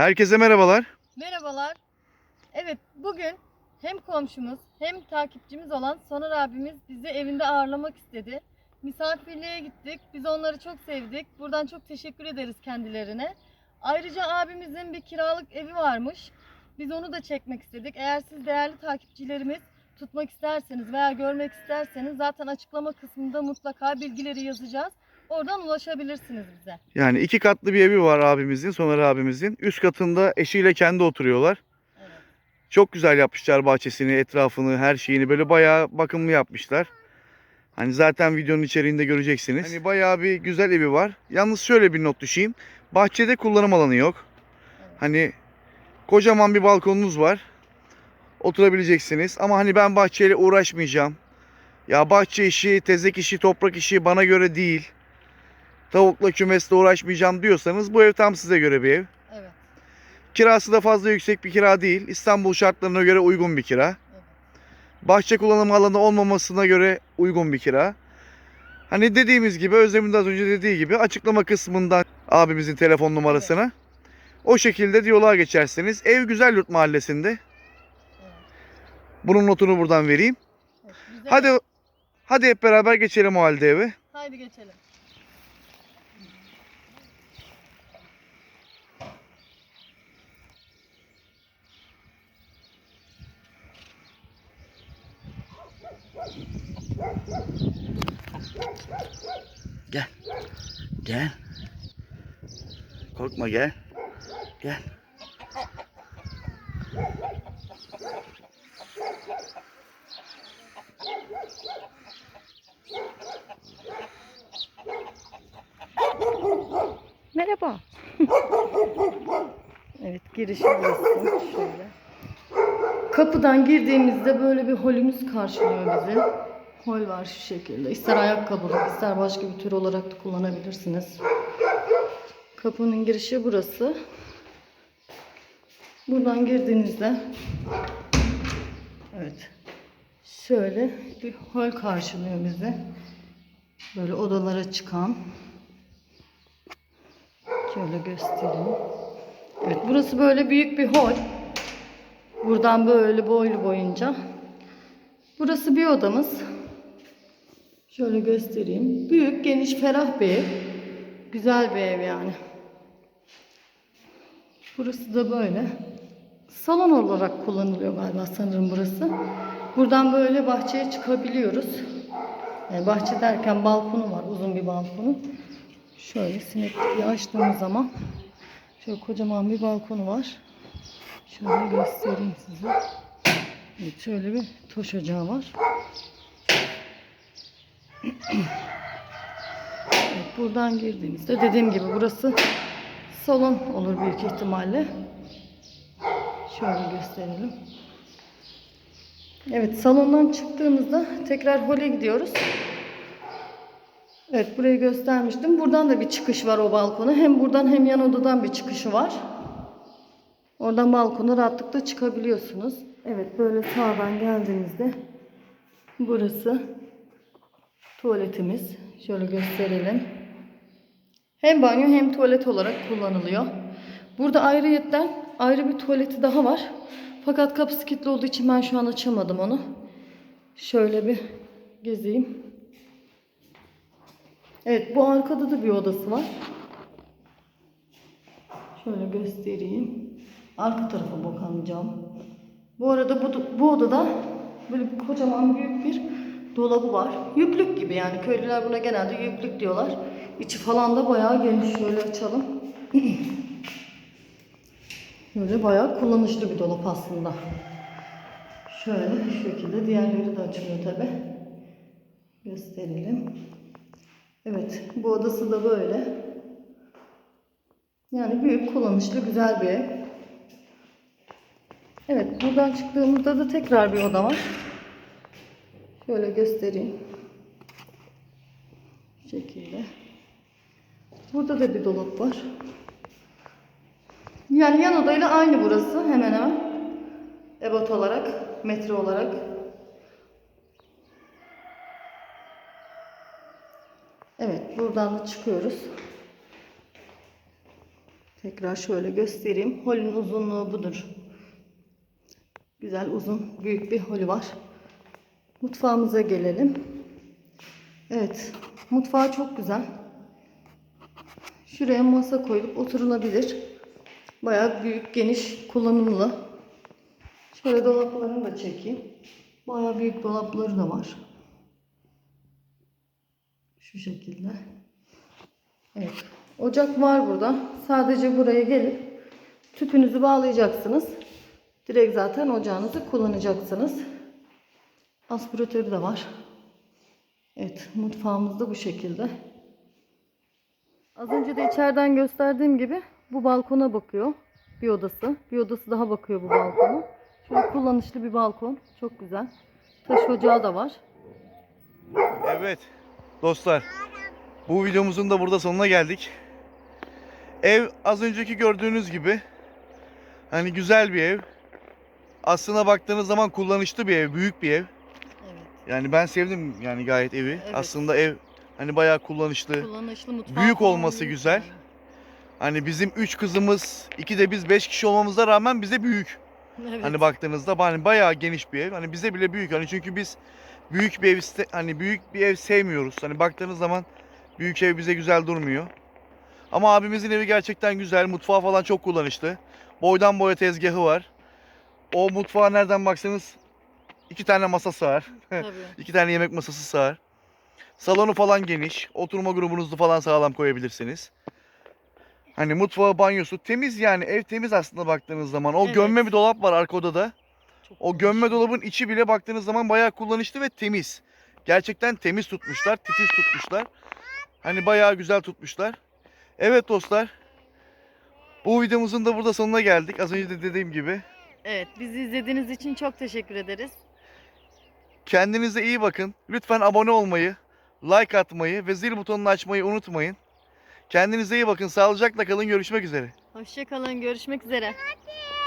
Herkese merhabalar. Merhabalar. Evet bugün hem komşumuz hem takipçimiz olan Soner abimiz bizi evinde ağırlamak istedi. Misafirliğe gittik. Biz onları çok sevdik. Buradan çok teşekkür ederiz kendilerine. Ayrıca abimizin bir kiralık evi varmış. Biz onu da çekmek istedik. Eğer siz değerli takipçilerimiz tutmak isterseniz veya görmek isterseniz zaten açıklama kısmında mutlaka bilgileri yazacağız. Oradan ulaşabilirsiniz bize. Yani iki katlı bir evi var abimizin, Soner abimizin. Üst katında eşiyle kendi oturuyorlar. Evet. Çok güzel yapmışlar bahçesini, etrafını, her şeyini böyle bayağı bakımlı yapmışlar. Hani zaten videonun içeriğinde göreceksiniz. Hani bayağı bir güzel evi var. Yalnız şöyle bir not düşeyim. Bahçede kullanım alanı yok. Evet. Hani kocaman bir balkonunuz var. Oturabileceksiniz. Ama hani ben bahçeyle uğraşmayacağım. Ya bahçe işi, tezek işi, toprak işi bana göre değil. Tavukla kümesle uğraşmayacağım diyorsanız bu ev tam size göre bir ev. Evet. Kirası da fazla yüksek bir kira değil. İstanbul şartlarına göre uygun bir kira. Evet. Bahçe kullanım alanı olmamasına göre uygun bir kira. Hani dediğimiz gibi Özlem'in de az önce dediği gibi açıklama kısmından abimizin telefon numarasına. O şekilde diyaloğa geçersiniz. Ev Güzel Yurt Mahallesi'nde. Evet. Bunun notunu buradan vereyim. evet. Güzel. Hadi hadi hep beraber geçelim o halde eve. Haydi geçelim. Gel. Gel. Korkma gel. Gel. Merhaba. evet girişi burası. Şöyle. Kapıdan girdiğimizde böyle bir holümüz karşılıyor bizi. Hol var şu şekilde. İster ayakkabılık ister başka bir tür olarak da kullanabilirsiniz. Kapının girişi burası. Buradan girdiğinizde evet şöyle bir hol karşılıyor bizi. Böyle odalara çıkan Şöyle göstereyim. Evet burası böyle büyük bir hol. Buradan böyle boylu boyunca. Burası bir odamız. Şöyle göstereyim. Büyük, geniş, ferah bir ev. Güzel bir ev yani. Burası da böyle. Salon olarak kullanılıyor galiba sanırım burası. Buradan böyle bahçeye çıkabiliyoruz. Yani bahçe derken balkonu var. Uzun bir balkonu. Şöyle sinekliği açtığımız zaman şöyle kocaman bir balkonu var. Şöyle göstereyim size. Evet, şöyle bir toş ocağı var. Evet, buradan girdiğimizde dediğim gibi burası salon olur büyük ihtimalle. Şöyle gösterelim. Evet salondan çıktığımızda tekrar hole gidiyoruz. Evet burayı göstermiştim. Buradan da bir çıkış var o balkona. Hem buradan hem yan odadan bir çıkışı var. Oradan balkona rahatlıkla çıkabiliyorsunuz. Evet böyle sağdan geldiğimizde burası tuvaletimiz. Şöyle gösterelim. Hem banyo hem tuvalet olarak kullanılıyor. Burada ayrıyetten ayrı bir tuvaleti daha var. Fakat kapısı kilitli olduğu için ben şu an açamadım onu. Şöyle bir gezeyim. Evet bu arkada da bir odası var. Şöyle göstereyim. Arka tarafa bakalım cam. Bu arada bu, bu odada böyle kocaman büyük bir dolabı var. Yüklük gibi yani köylüler buna genelde yüklük diyorlar. İçi falan da bayağı geniş. Şöyle açalım. Böyle bayağı kullanışlı bir dolap aslında. Şöyle şu şekilde diğerleri de açılıyor tabi. Gösterelim. Evet, bu odası da böyle. Yani büyük, kullanışlı, güzel bir ev. Evet, buradan çıktığımızda da tekrar bir oda var. Şöyle göstereyim. Bu şekilde. Burada da bir dolap var. Yani yan odayla aynı burası hemen hemen. Ebat olarak, metre olarak. Evet, buradan da çıkıyoruz. Tekrar şöyle göstereyim. Holün uzunluğu budur. Güzel uzun büyük bir holü var. Mutfağımıza gelelim. Evet. Mutfağı çok güzel. Şuraya masa koyup oturulabilir. Bayağı büyük, geniş, kullanımlı. Şöyle dolaplarını da çekeyim. Bayağı büyük dolapları da var. Şu şekilde. Evet. Ocak var burada. Sadece buraya gelip tüpünüzü bağlayacaksınız. Direkt zaten ocağınızı kullanacaksınız. Aspiratörü de var. Evet, mutfağımız da bu şekilde. Az önce de içeriden gösterdiğim gibi bu balkona bakıyor. Bir odası. Bir odası daha bakıyor bu balkona. Şöyle kullanışlı bir balkon. Çok güzel. Taş ocağı da var. Evet dostlar bu videomuzun da burada sonuna geldik. Ev az önceki gördüğünüz gibi hani güzel bir ev. Aslına baktığınız zaman kullanışlı bir ev, büyük bir ev. Yani ben sevdim yani gayet evi. Evet. Aslında ev hani bayağı kullanışlı. Kullanışlı mutfağı. Büyük olması güzel. Hani bizim üç kızımız, iki de biz beş kişi olmamıza rağmen bize büyük. Evet. Hani baktığınızda hani bayağı geniş bir ev. Hani bize bile büyük. Hani çünkü biz büyük bir ev iste- hani büyük bir ev sevmiyoruz. Hani baktığınız zaman büyük ev bize güzel durmuyor. Ama abimizin evi gerçekten güzel. Mutfağı falan çok kullanışlı. Boydan boya tezgahı var. O mutfağa nereden baksanız iki tane masa sığar. Tabii. iki tane yemek masası sığar. Salonu falan geniş. Oturma grubunuzu falan sağlam koyabilirsiniz. Hani mutfağı, banyosu temiz yani. Ev temiz aslında baktığınız zaman. O Evet. gömme bir dolap var arka odada. Çok O gömme dolabın içi bile baktığınız zaman bayağı kullanışlı ve temiz. Gerçekten temiz tutmuşlar, titiz tutmuşlar. Hani bayağı güzel tutmuşlar. Evet dostlar. Bu videomuzun da burada sonuna geldik. Az önce de dediğim gibi. Evet, bizi izlediğiniz için çok teşekkür ederiz. Kendinize iyi bakın. Lütfen abone olmayı, like atmayı ve zil butonunu açmayı unutmayın. Kendinize iyi bakın. Sağlıcakla kalın. Görüşmek üzere. Hoşçakalın, görüşmek üzere. Hadi.